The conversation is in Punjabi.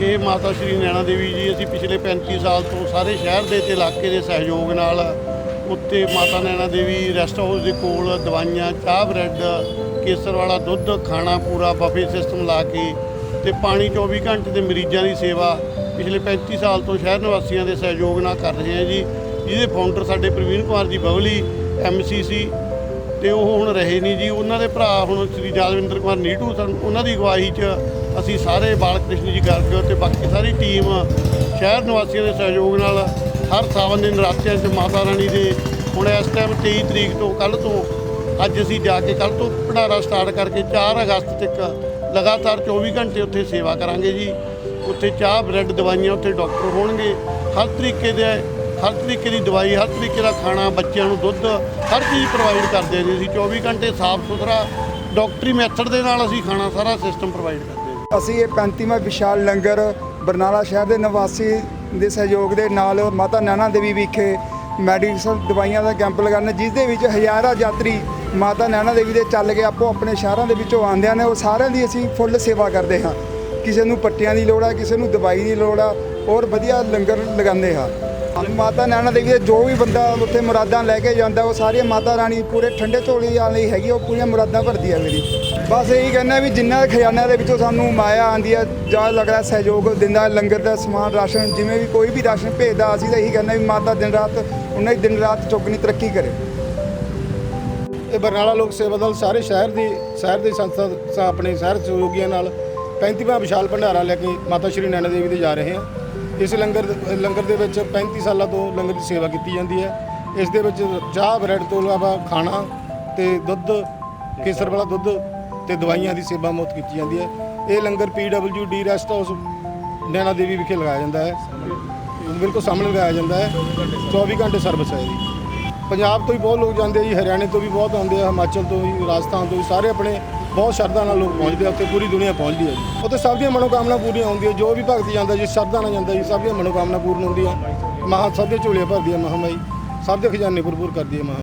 ਇਹ ਮਾਤਾ ਸ਼੍ਰੀ ਨੈਣਾ ਦੇਵੀ ਜੀ ਅਸੀਂ ਪਿਛਲੇ 35 ਸਾਲ ਤੋਂ ਸਾਰੇ ਸ਼ਹਿਰ ਦੇ ਤੇ ਇਲਾਕੇ ਦੇ ਸਹਿਯੋਗ ਨਾਲ ਉੱਤੇ ਮਾਤਾ ਨੈਣਾ ਦੇਵੀ ਰੈਸਟ ਹਾਊਸ ਦੇ ਕੋਲ ਦਵਾਈਆਂ, ਚਾਹ, ਬ੍ਰੈਡ ਕੇਸਰ ਵਾਲਾ ਦੁੱਧ, ਖਾਣਾ ਪੂਰਾ ਬਫੇ ਸਿਸਟਮ ਲਾ ਕੇ ਤੇ ਪਾਣੀ 24 ਘੰਟੇ ਦੇ ਮਰੀਜ਼ਾਂ ਦੀ ਸੇਵਾ ਪਿਛਲੇ 35 ਸਾਲ ਤੋਂ ਸ਼ਹਿਰ ਨਿਵਾਸੀਆਂ ਦੇ ਸਹਿਯੋਗ ਨਾਲ ਕਰ ਰਹੇ ਹਾਂ ਜੀ। ਜਿਹਦੇ ਫਾਊਂਡਰ ਸਾਡੇ ਪ੍ਰਵੀਨ ਕੁਮਾਰ ਜੀ ਬਵਲੀ ਐਮਸੀਸੀ ਤੇ ਉਹ ਹੁਣ ਰਹੇ ਨਹੀਂ ਜੀ। ਉਹਨਾਂ ਦੇ ਭਰਾ ਹੁਣ ਸ੍ਰੀ ਜਾਦਵਿੰਦਰ ਕੁਮਾਰ ਨੀਟੂ ਸਨ। ਉਹਨਾਂ ਦੀ ਅਗਵਾਈ 'ਚ ਅਸੀਂ ਸਾਰੇ ਬਾਲ ਕ੍ਰਿਸ਼ਨ ਜੀ ਗਰਗ ਤੇ ਬਾਕੀ ਸਾਰੀ ਟੀਮ ਸ਼ਹਿਰ ਨਿਵਾਸੀਆਂ ਦੇ ਸਹਿਯੋਗ ਨਾਲ ਹਰ ਸਾਵਨ ਦੇ ਨਰਾਤਿਆਂ 'ਚ ਮਾਤਾ ਰਾਣੀ ਦੇ ਹੁਣ ਇਸ ਟਾਈਮ 23 ਤਰੀਕ ਤੋਂ ਕੱਲ ਤੋਂ ਅੱਜ ਅਸੀਂ ਜਾ ਕੇ ਕੱਲ ਤੋਂ ਭੰਡਾਰਾ ਸਟਾਰਟ ਕਰਕੇ 4 ਅਗਸਤ ਤੱਕ ਲਗਾਤਾਰ 24 ਘੰਟੇ ਉੱਥੇ ਸੇਵਾ ਕਰਾਂਗੇ ਜੀ। ਉੱਥੇ ਚਾਹ, ਬ੍ਰੈਡ, ਦਵਾਈਆਂ ਉੱਥੇ ਡਾਕਟਰ ਹੋਣਗੇ। ਹਰ ਤਰੀਕੇ ਦੇ ਹਰ ਤਰੀਕੇ ਦੀ ਦਵਾਈ, ਹਰ ਤਰੀਕੇ ਦਾ ਖਾਣਾ ਬੱਚਿਆਂ ਨੂੰ ਦੁੱਧ ਹਰ ਚੀਜ਼ ਪ੍ਰੋਵਾਈਡ ਕਰਦੇ ਹਾਂ ਜੀ। ਅਸੀਂ 24 ਘੰਟੇ ਸਾਫ਼ ਸੁਥਰਾ ਡਾਕਟਰੀ ਮੈਥਡ ਦੇ ਨਾਲ ਅਸੀਂ ਖਾਣਾ ਸਾਰਾ ਸਿਸਟਮ ਪ੍ਰੋਵਾਈਡ ਕਰਦੇ ਹਾਂ ਅਸੀਂ ਇਹ 35ਵਾਂ ਵਿਸ਼ਾਲ ਲੰਗਰ ਬਰਨਾਲਾ ਸ਼ਹਿਰ ਦੇ ਨਿਵਾਸੀ ਦੇ ਸਹਿਯੋਗ ਦੇ ਨਾਲ ਮਾਤਾ ਨੈਣਾ ਦੇਵੀ ਵਿਖੇ ਮੈਡੀਸਨ ਦਵਾਈਆਂ ਦਾ ਕੈਂਪ ਲਗਾਉਣਾ ਜਿਸ ਦੇ ਵਿੱਚ ਹਜ਼ਾਰਾਂ ਯਾਤਰੀ ਮਾਤਾ ਨੈਣਾ ਦੇਵੀ ਦੇ ਚੱਲ ਕੇ ਆਪੋ ਆਪਣੇ ਸ਼ਹਿਰਾਂ ਦੇ ਵਿੱਚੋਂ ਆਉਂਦੇ ਨੇ ਉਹ ਸਾਰਿਆਂ ਦੀ ਅਸੀਂ ਫੁੱਲ ਸੇਵਾ ਕਰਦੇ ਹਾਂ। ਕਿਸੇ ਨੂੰ ਪੱਟੀਆਂ ਦੀ ਲੋੜ ਹੈ ਕਿਸੇ ਨੂੰ ਦਵਾਈ ਦੀ ਲੋੜ ਆ, ਔਰ ਵਧੀਆ ਲੰਗਰ ਲਗਾਉਂਦੇ ਹਾਂ। ਮਾਤਾ ਨੈਣਾ ਦੇਵੀ ਦੇ ਜੋ ਵੀ ਬੰਦਾ ਉੱਥੇ ਮੁਰਾਦਾਂ ਲੈ ਕੇ ਜਾਂਦਾ, ਉਹ ਸਾਰੀਆਂ ਮਾਤਾ ਰਾਣੀ ਪੂਰੇ ਠੰਡੇ ਝੋਲੀ ਵਾਲੀ ਹੈਗੀ ਉਹ ਪੂਰੀਆਂ ਮੁਰਾਦਾਂ ਭਰਦੀ ਹੈ ਮੇਰੀ। ਬਸ ਇਹੀ ਕਹਿੰਦਾ ਵੀ ਜਿੰਨਾ ਖਜ਼ਾਨਿਆਂ ਦੇ ਵਿੱਚੋਂ ਸਾਨੂੰ ਮਾਇਆ ਆਂਦੀ ਹੈ ਜਾਂ ਲੱਗਦਾ ਸਹਿਯੋਗ ਦਿੰਦਾ, ਲੰਗਰ ਦਾ ਸਮਾਨ, ਰਾਸ਼ਨ, ਜਿਵੇਂ ਵੀ ਕੋਈ ਵੀ ਰਾਸ਼ਨ ਭੇਜਦਾ, ਅਸੀਂ ਤਾਂ ਇਹੀ ਕਹਿੰਦੇ ਵੀ ਮਾਤਾ ਦਿਨ ਰਾਤ ਉਹਨਾਂ ਦੀ ਦਿਨ ਰਾਤ ਚੁੱਕਣੀ ਤਰੱਕੀ ਕਰੇ। ਇਹ ਬਰਨਾਲਾ ਲੋਕ ਸੇਵਾ ਦਲ ਸਾਰੇ ਸ਼ਹਿਰ ਦੀ ਸ਼ਹਿਰ ਦੀ ਸੰਸਥਾ, ਆਪਣੇ ਸ਼ਹਿਰ ਸਹਿਯੋਗੀਆਂ ਨਾਲ 35ਵਾਂ ਵਿਸ਼ਾਲ ਭੰਡਾਰਾ ਲੈ ਕੇ ਮਾਤਾ ਸ਼੍ਰੀ ਨੈਣਾ ਦੇਵੀ ਦੇ ਜਾ ਰਹੇ ਹਾਂ ਇਸ ਲੰਗਰ ਲੰਗਰ ਦੇ ਵਿੱਚ 35 ਸਾਲਾਂ ਤੋਂ ਲੰਗਰ ਦੀ ਸੇਵਾ ਕੀਤੀ ਜਾਂਦੀ ਹੈ। ਇਸ ਦੇ ਵਿੱਚ ਚਾਹ, ਬ੍ਰੈਡ ਤੋਂ ਇਲਾਵਾ ਖਾਣਾ ਤੇ ਦੁੱਧ, ਕੇਸਰ ਵਾਲਾ ਦੁੱਧ ਤੇ ਦਵਾਈਆਂ ਦੀ ਸੇਵਾ ਮੁਫਤ ਕੀਤੀ ਜਾਂਦੀ ਹੈ। ਇਹ ਲੰਗਰ the rest house Naina Devi ਵਿਖੇ ਲਗਾਇਆ ਜਾਂਦਾ ਹੈ। ਬਿਲਕੁਲ ਸਾਹਮਣੇ ਲਗਾਇਆ ਜਾਂਦਾ ਹੈ। 24 ਘੰਟੇ ਸਰਵਿਸ ਹੈ ਇਹਦੀ। ਪੰਜਾਬ ਤੋਂ ਵੀ ਬਹੁਤ ਲੋਕ ਜਾਂਦੇ ਆ ਜੀ, ਹਰਿਆਣੇ ਤੋਂ ਵੀ ਬਹੁਤ ਆਉਂਦੇ ਆ, ਹਿਮਾਚਲ ਤੋਂ ਵੀ, ਰਾਜਸਥਾਨ ਤੋਂ ਵੀ, ਸਾਰੇ ਆਪਣੇ ਬਹੁਤ ਸ਼ਰਧਾ ਨਾਲ ਲੋਕ ਪਹੁੰਚਦੇ ਆ, ਉੱਥੇ ਪੂਰੀ ਦੁਨੀਆ ਪਹੁੰਚਦੀ ਹੈ ਜੀ। ਉੱਥੇ ਸਭ ਦੀਆਂ ਮਨੋਕਾਮਨਾ ਪੂਰੀਆਂ ਹੁੰਦੀਆਂ, ਜੋ ਵੀ ਭਗਤ ਜਾਂਦਾ ਜੀ, ਸ਼ਰਧਾ ਨਾਲ ਜਾਂਦਾ ਜੀ, ਸਭ ਦੀਆਂ ਮਨੋਕਾਮਨਾ ਪੂਰਨ ਹੁੰਦੀਆਂ। ਮਹਾ ਸਭ ਦੇ ਝੋਲੇ ਭਰਦੀ ਹੈ ਮਹਾਮਾਈ ਸਭ ਦੇ ਖਜ਼ਾਨੇ ਭਰਪੂਰ ਕਰਦੀ ਹੈ ਮਹਾ